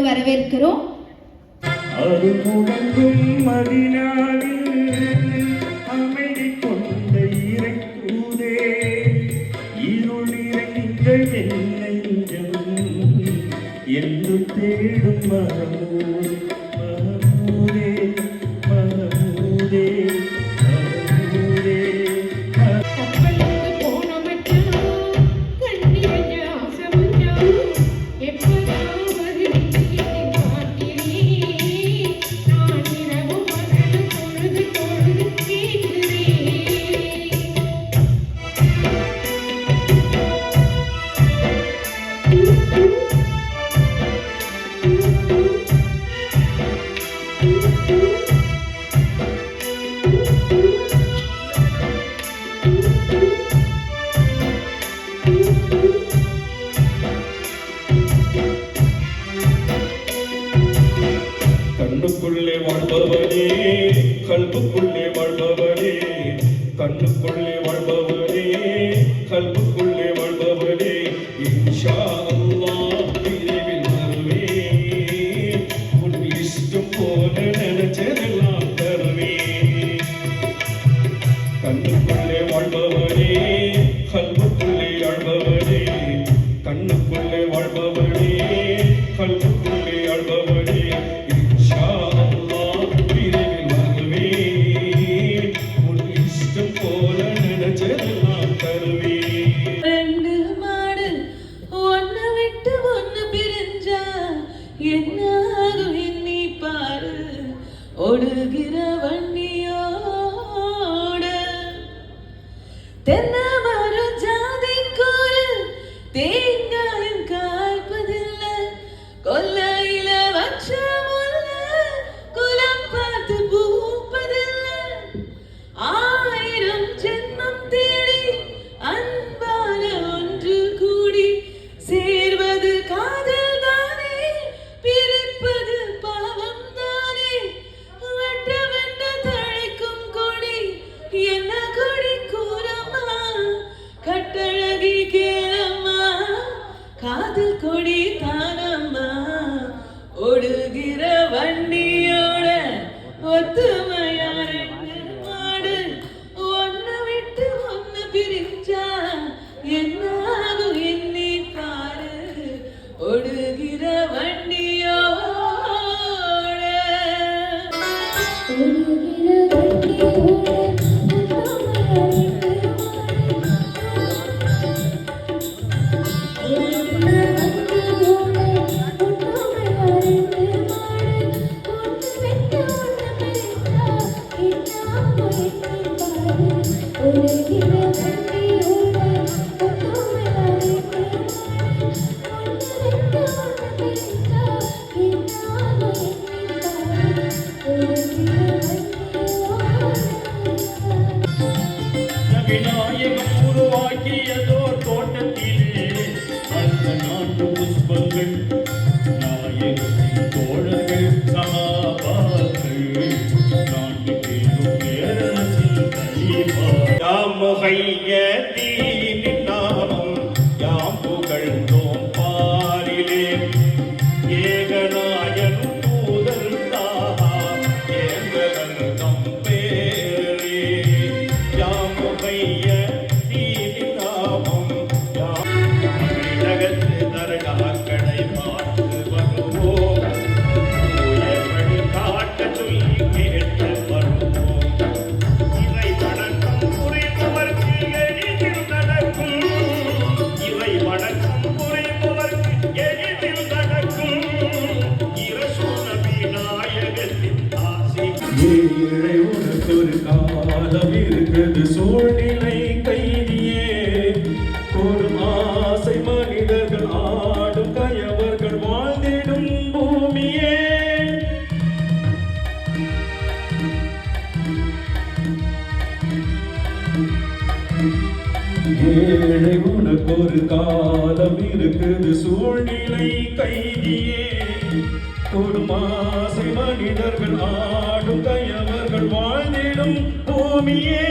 கொண்டு வரவேற்கிறோம். அது முழங்கும் மதினாவில் அமைதி கொண்ட இறக்குதே இருள் இறங்க தேடும் மரமூரே கண்ணுக்குள்ளே வாழ்பவனே கல்புக்குள்ளே வாழ்பவனே கண்ணுக்குள்ளே வாழ்பவனே கல்பு சொல்லி ரெண்டு மாடு ஒன்னு விட்டு ஒன்னு பிரிஞ்சா என்ன ஆகும் எண்ணி பாரு. ஓடுகிற வண்டியோட தென்ன காதல் கொடி தானம்மா. ஓடுகிற வண்டியோட ஒத்துமை முகைய தீனி ஏழை உனக்கு ஒரு காலம் இருக்குது. சூழ்நிலை கைதியே கொடுமாசை மனிதர்கள் ஆடும் கையவர்கள் வாழ்ந்திடும் பூமியே.